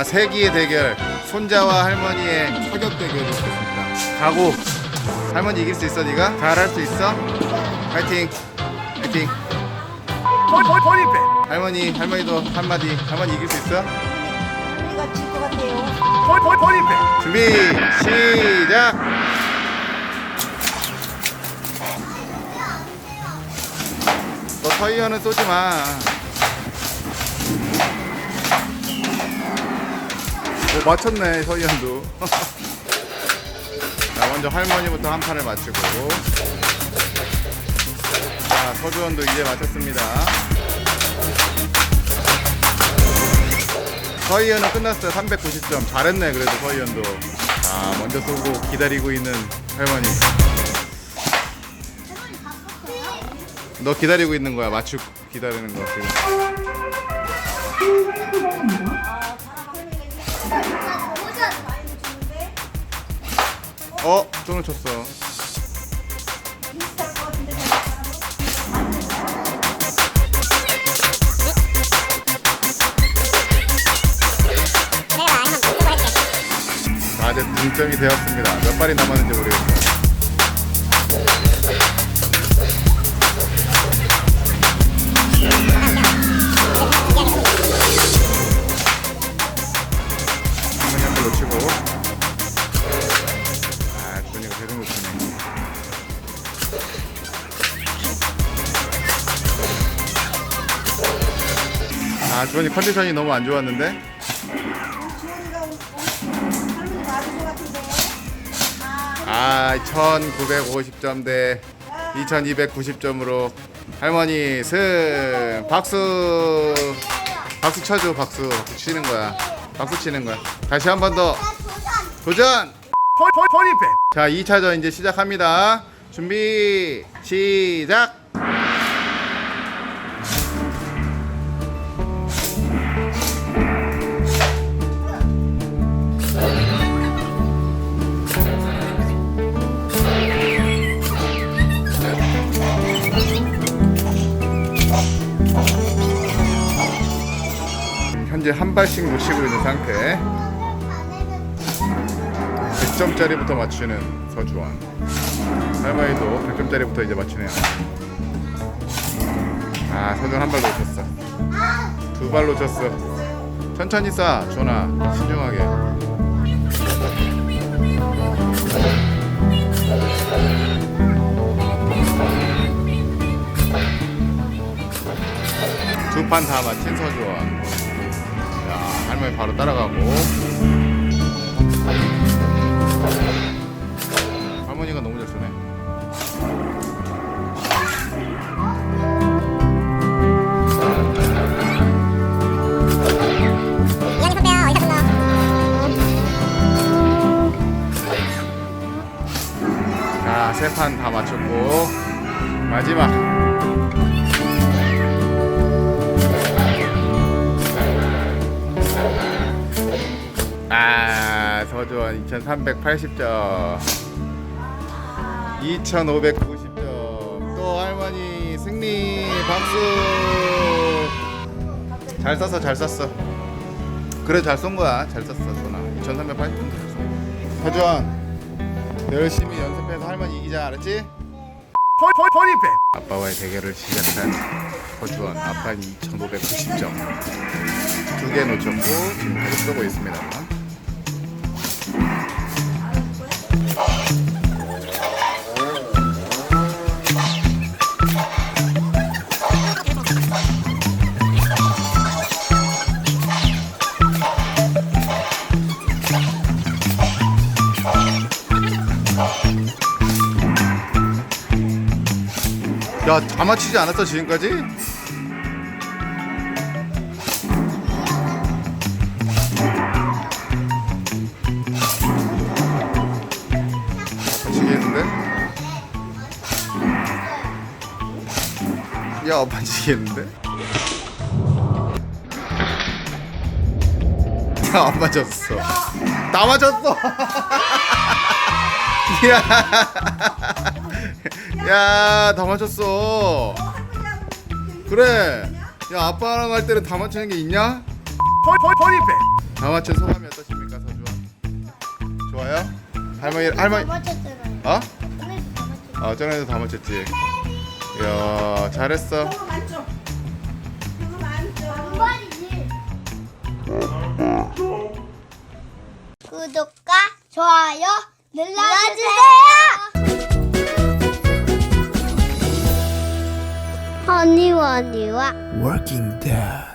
자 세기의 대결 손자와 할머니의 사격 대결이 있겠습니다 가고 할머니 이길 수 있어 네가? 잘할 수 있어? 파이팅 파이팅 할머니 할머니도 한마디 할머니 이길 수 있어? 우리가 질 것 같아요. 준비 시작 너 터이어는 쏘지 마 오, 맞췄네 서이현도. 자 먼저 할머니부터 한 판을 맞추고. 자 서주원도 이제 맞췄습니다. 서희연은 끝났어요 390점. 잘했네 그래도 서희연도. 자 먼저 쏘고 기다리고 있는 할머니. 너 기다리고 있는 거야 맞추 기다리는 거. 지금 어? 손을 쳤어 자 이제 등점이 되었습니다 몇 발이 남았는지 모르겠어요 아 주원이 컨디션이 너무 안 좋았는데? 주원이가 할머니 맞은 것 같은데. 아 1950점 대 2290점으로 할머니 승. 박수. 박수 쳐줘 박수. 박수 치는 거야. 박수 치는 거야. 다시 한 번 더. 도전. 자 2차전 이제 시작합니다. 준비 시작 현재 한 발씩 놓치고 있는 상태. 100점짜리부터 맞추는 서주원 할머니도 100점짜리부터 이제 맞추네요. 아 서주원 한발 놓쳤어. 두 발 놓쳤어. 천천히 쏴 주원아. 신중하게. 두판다 맞힌 서주원 자 할머니 바로 따라가고 할머니가 너무 잘 쏘네 이현이 선배야 어디서 불러? 자세 판 다 맞췄고 마지막 아 서주원 2380점. 2590점. 또 할머니 승리 박수. 잘 쐈어 잘 쐈어. 그래 잘 쏜 거야. 잘 쐈어 전화 2380점 잘 쏜. 서주원 열심히 연습해서 할머니 이기자. 알았지? 아빠와의 대결을 시작한 허주원. 아빠는 2590점. 두 개 놓쳤고 지금 계속 쏘고 있습니다 야 다 맞히지 않았어 지금까지? 야 맞히겠는데? 야 안 맞았어 나 맞았어 야 야, 다 맞췄어. 그래. 야, 아빠랑 할 때는 다 맞추는 게 있냐? 다 맞춘 소감이 어떠십니까, 서주아? 좋아요? 할머니 할머니 어? 맞췄어요. 어, 전에도 다 맞췄지. 이야, 잘했어. 구독과 좋아요 눌러주세요. 허니원이와 Working Dad.